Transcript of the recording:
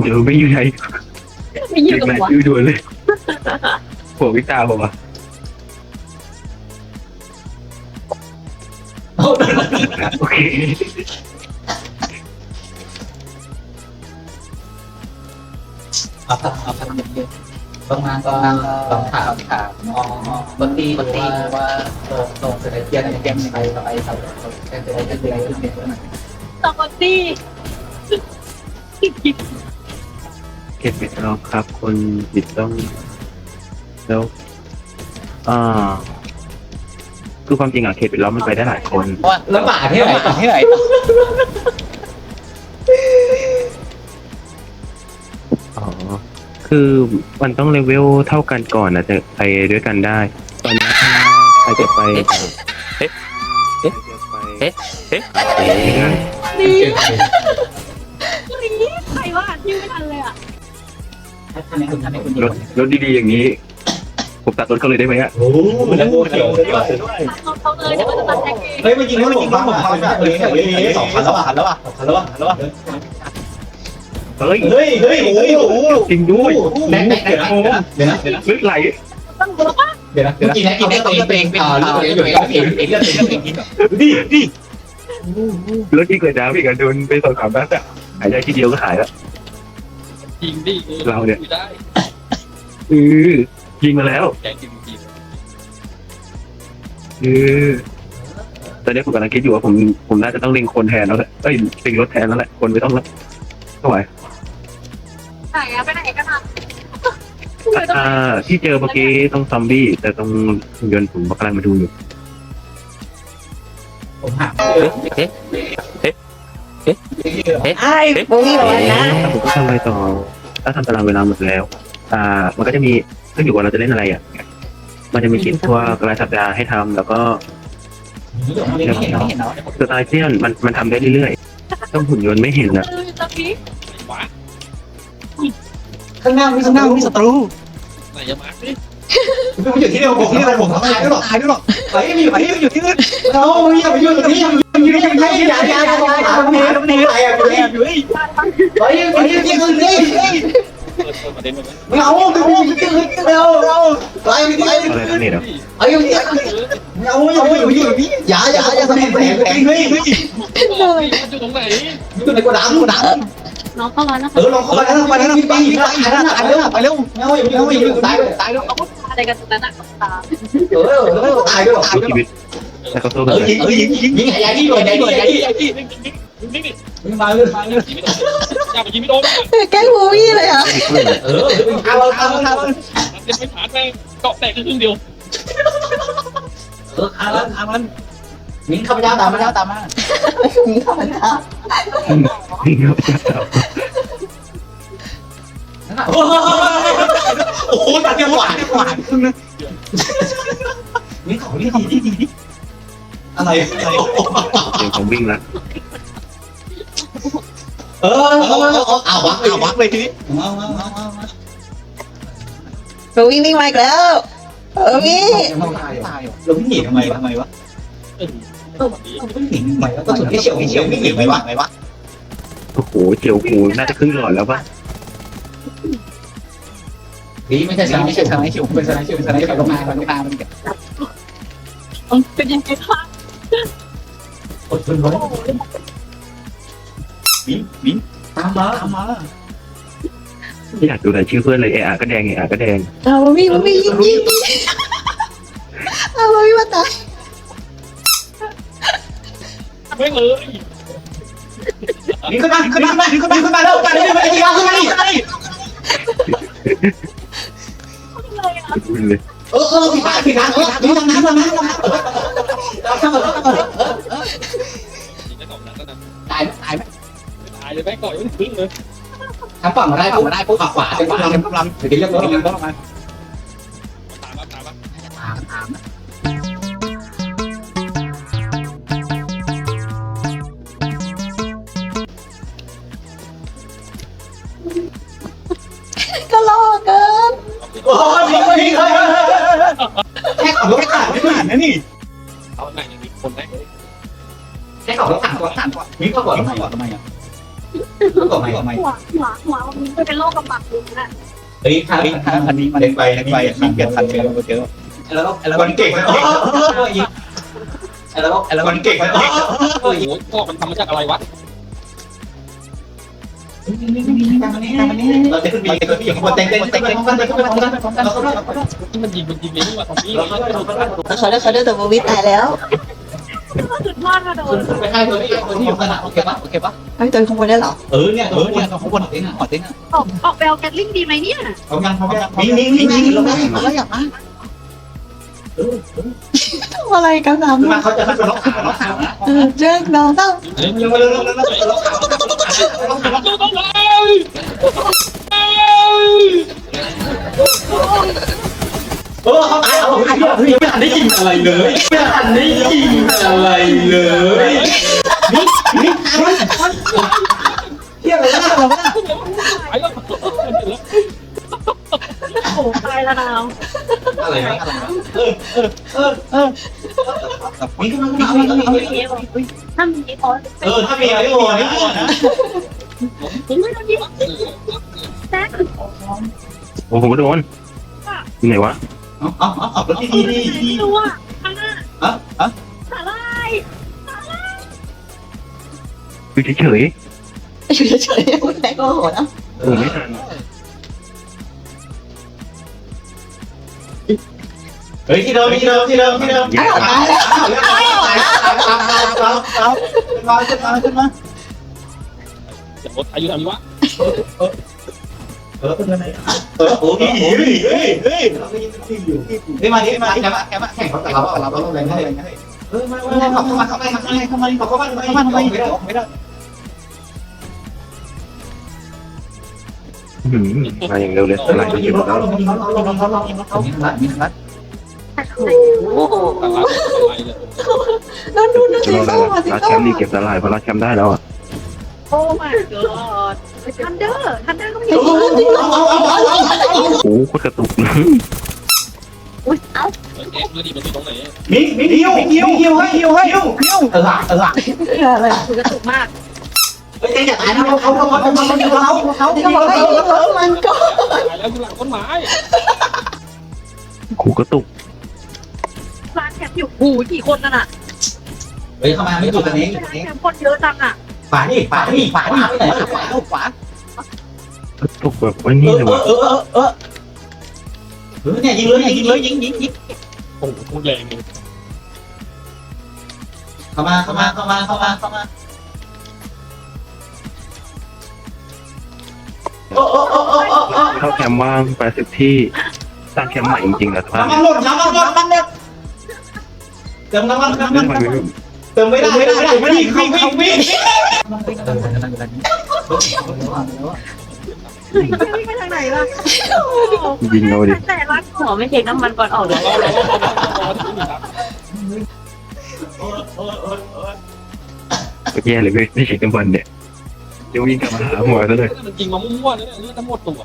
เดี๋ยวไม่อยู่ไหนไม่ยืเด็ดกกับไหนหัวอยู่ด่วนเลยหัววิตาผมอะโอเคเอาเอาเอาทำอย่างเดียวประมาณก็ลองถามถามอ๋อปกติปกติว่าตรงตรงเสด็จเทียนในเกมไปไปเขาเขาจะจะจะจะจะเป็นยังไงสปอตตี้ เก็บเป็ดรอบครับ คนผิดต้อง แล้วอ่าคือความจริงอะเขตเป็ดล้อมมันไปได้หลายคน ว่าแล้วหมาที่ไหนต่อที่ไหนต่ออ๋อ คือมันต้องเลเวลเท่ากันก่อนนะจะไปด้วยกันได้ ตอนนี้ถ้าใครจะไปเอ๊ะเอ๊ะเอ๊ะเอ๊ะเอ๊ะนี่นี่ ทำให้คุณทำให้คุณรถรถดีๆอย่างนี้ ผมตัดรถเขาเลยได้ไหมอะโอ้โหแล้วเขียวด้วยด้วยเขาเขาเลยเดี๋ยวมันจะตัดแท็กเองเฮ้ยมันยิงแล้วมันยิงแล้วผมพังอะเฮ้ยเฮ้ยสองคันแล้วอะคันแล้วอะคันแล้วอะคันแล้วอะเฮ้ยเฮ้ยเฮ้ยโอ้โหจริงด้วยแม็กแม็กเดี๋ยวนะเดี๋ยวนะเดี๋ยวนะลึกไหลต้องรู้ว่าเดี๋ยวนะเดี๋ยวนะกินได้กินได้ตัวเองตัวเองเป็นตัวเองตัวเองตัวเองเองเลือกเองเลือกเองกินดิดิรถที่เกิดดาวพี่กันโดนไปสองสามนัดอะหายใจทีเดียวก็หายแล้ว จริงดิเราเนี่ย ได้อือยิงมาแล้วแกจริงจริงอือตอนนี้ผมกำลังคิดอยู่ว่าผมผมน่าจะต้องเล็งคนแทนแล้วแหละเอ้ยเล็งรถแทนแล้วแหละคนไม่ต้องแล้วเท่าไหร่ไหนอะไปไหนกันอะอ่าที่เจอเมื่อกี้ต้องซอมบี้ แต่ตรงหุ่นยนต์ผมกำลังมาดูอยู่ผมหา ไอ้ปุ้ยวันนะถ้าผมต้องทำอะไรต่อถ้าทำตารางเวลาหมดแล้ว อ่า มันก็จะมีขึ้นอยู่ว่าเราจะเล่นอะไรอะ มันจะมีคิดพวกรายสัปดาห์ให้ทำแล้วก็ไม่เห็นไม่เห็นเนาะสไตล์เซียนมันมันทำได้เรื่อยๆ ต้องหุ่นยนต์ไม่เห็นอะเออตะกี้หวานข้างหน้ามีข้างหน้ามีศัตรูไหนจะมาสิผมอยู่ที่เดียวผมที่เดียวผมตายด้วยหรอตายด้วยหรอไปไม่อยู่ไปไม่อยู่ที่อื่นเราอย่าไปอยู่ตรงนี้อย่าไปอยู่อย่า ไปอยู่อย่าอย่าอย่าอย่าตรงนี้ตรงนี้ไปอะอยู่นี่อยู่นี่ไปไปอยู่ที่อื่นนี่เปิดเปิดประเด็นมาไหมไม่เอาไม่เอาไม่เอาไม่เอาไปไปอะไรทั้งนี้เนาะไปอยู่ที่ไม่เอาอย่าอยู่อยู่นี่อย่าอย่าอย่าแสดงแสงแสงเฮ้ยเฮ้ยบอกสิมันอยู่ตรงไหนอยู่ในกระดังกระดังน้องเข้ามานะเออลองเข้าไปแล้วไปแล้วไปไปไปแล้วไปแล้วไม่เอาอยู่ไม่อยู่ตายตายแล้วเขาพูดอะไรกันตรงนั้นอะตาเออแล้วตายด้วยหรอสู้ชีวิต แล้วก็สู้เอกันอยิงเออยิงยิงยิงใหญ่ที่หน่วยใหญ่ที่ใหญ่ที่ไอ้ที่นิ่งนิ่งนิ่งนิ่งยิงมาเลยมาเลยยิงไม่โดนจับยิงไม่โดนแกล้งปุ้ยเลยอะเออเอาเอาเอามันจะไม่ผ่านแม่งเกาะแตกครึ่งเดียวเออเอาเอามันมิ้งข้าพเจ้าตามมาแล้วตามมามีข้าพเจ้าโอ้โหตัดเดียวหวานหวานครึ่งนึงนี่ของนี่ดีดีดี อะไรอะไรเดี๋ยวผมวิ่งละเออเอาเอาเอาวักเอาวักเลยทีนี้เอาเอาเอาเอาปุ้ยวิ่งมาอีกแล้ว เออพี่เราตายตายเราวิ่งหนีทำไมวะทำไมวะเออวิ่งหนีทำไมวะก็ถึงแค่เฉียวเฉียววิ่งหนีไหมวะไหมวะโอ้โหเจียวกูน่าจะครึ่งหลอดแล้วป่ะดีไม่ใช่สไนไม่ใช่สไนชิวเป็นสไนชิวสไนชิวลงมาลงมามันเป็นยังไงคะ อดทนไว้วิ่งวิ่งตามมาตามมาไม่อยากดูรายชื่อเพื่อนเลยเออาก็แดงเออาก็แดงเอาปุ้ยปุ้ยยิงยิงเอาปุ้ยมาตายไม่เลยวิ่งขึ้นมาขึ้นมาขึ้นมาขึ้นมาแล้วขึ้นมาแล้วขึ้นมาแล้วขึ้นมาแล้วเลยอะวิ่งเลยเออเออผิดทางผิดทางเออผิดทางน้ำน้ำน้ำน้ำ กาะยังไม่ถึงเลยทำฝั่งมาได้ฝั่งมาได้ปุ๊บขวาเต็มขวาเต็มกำลังเดี๋ยวเรียกรถเรียกรถมาตามมาตามมาตามตามก็ล่อเกินโอ้ยวิ่งวิ่งเฮ้ยแค่ขับรถผ่านไม่ผ่านนะนี่เอาไหนยังมีคนได้เลยแค่ขับรถผ่านตัวผ่านตัววิ่งเข้าก่อนเข้าก่อนทำไมอะ ก็ไม่ก็ไม่หัวหัวหัวมันเป็นโรคกำบัดอยู่นะเฮ้ยถ้าถ้าอันนี้มันไปไปมีเกียรติทันเจอเจอแล้วก็แล้วคนเก่งนะยิงแล้วก็แล้วคนเก่งนะโอ้โหพ่อมันทำมาจากอะไรวะเราจะขึ้นไปกันที่คนเต้นเต้นเต้นเต้นพร้อมกันเต้นพร้อมกันพร้อมกันเราก็ที่มันยิงมันยิงเลยนี่ว่ะตรงนี้เขาได้เขาได้แต่โมวิตายแล้วสุด ยอดมาโดนไปให้ตัวที่ตัวที่อยู่ขนาดโอเคปะโอเคปะไอ้ตัวขโมยได้เหรอเออเนี่ยเออเนี่ยเขาบนเต้นอะเต้นอะออกออกไปเอาแกลลิงดีไหมเนี่ยเขายังเขายังนิ่งนิ่งนิ่งนิ่งเราไม่เราอยากมาทำอะไรกันสามมาเขาจะมาเป็นล็อกขาล็อกขานะเออเจ๊น้องต้องเฮ้ยเร็วเร็วเร็วเร็วเร็วล็อกขาล็อกขาล็อกขาดูต้องเลย เออเขาตายเอาไม่ทันได้ยินอะไรเลยไม่ทันได้ยินอะไรเลยนี่นี่เที่ยอะไรนะเราไม่ได้ไปแล้วโอ้ตายแล้ว อะไรนะเออเออเออเออนี่ก็มันก็มีก็มีถ้ามีออสเออถ้ามีอะไรโอ้นะโดนยิงแท็กโอ้โหโดนไหนวะ เอาเอาเอาเอาแล้วที่ดีดีดีไม่รู้อะข้างหน้าอะอะสาลายอยู่เฉยอยู่เฉยๆแม่ก็โหดนะๆโอ้ไม่ทันเฮ้ยที่เดิมที่เดิมที่เดิมที่เดิมแย่ตายแล้วอ้าวแล้วตายตายตายตายตายตายขึ้นมาขึ้นมาขึ้นมาเสียงรถอายุทำนี้วะเออขึ้นมาไหนเออโอ้ยเฮ้ยเฮ้ยเฮ้ยเฮ้ยมาดิมาแกมาแกมาแข่งเขาแต่เราเราเราต้องแรงให้เออมามาเข้ามาเข้ามาเข้ามาเข้ามาเข้ามาเข้ามาเข้ามาไม่ได้ไม่ได้อื้อหือมาอย่างเร็วเลยอะไร ก็อยู่แล้วโอ้โหตลาดอะไรเลยนั่นดูนั่นจะสิรออะไรเข้ามาสิล่ะรัดเข้าแชมป์มาดีเก็บสลายเพราะรัดแชมป์ได้แล้วอะ โอ้ my god ทันเดอร์ทันเดอร์ก็ไม่จริงรู้จริงเอาเอาเอาเอาเอาโอ้โหโคตรกระตุกอุ้ยเอ้าเอ๊ะเมื่อดีมันอยู่ตรงไหนมิมิฮิวฮิวฮิวให้ฮิวให้ฮิวฮิวเออเอออะไรคือกระตุกมากเฮ้ยอย่าตายนะเขาเขาเขาเขาเขาเขาเขาบอกให้มันก็ตายแล้วอยู่หลังต้นไม้ขู่กระตุกร้านแคมป์อยู่หูกี่คนนั่นอะเฮ้ยเข้ามาไม่อยู่ตรงนี้ร้านแคมป์คนเยอะจังอะ ฝานี่ฝานี่ฝานี่ไปไหนฝาลูกฝากระตุกแบบว่านี่เลยเอว่ะอเออเออเออเออเนี่ยยิงเลยยิงเลยยิงยิงยิงโอ้โหพูดแรงเลยเข้ามาเข้ามาเข้ามาเข้ามาเข้ามาโอ้โอ้โอ้โอ้โอ้โอ้เข้าแคมป์ว่างแปดสิบที่สร้างแคมป์ใหม่จริงๆนะท่านน้ำมันหมดน้ำมันหมดน้ำมันหมดเติมน้ำมันน้ำมัน เติมไม่ได้ไม่ได้วิ่งวิ่งวิ่งวิ่งวิ่งไปทางไหนล่ะยิงเอาดิแต่ร้านหัวไม่เช็คน้ำมันก่อนออกเลยรอรอรอรอรอที่นี่ครับก็แย่เลยเว้ยไม่ใช่กันบอลเนี่ยเดี๋ยววิ่งกลับมาหาหัวซะเลยมันจริงมามั่วๆนะเนี่ยเลือดทั้งหมดตัว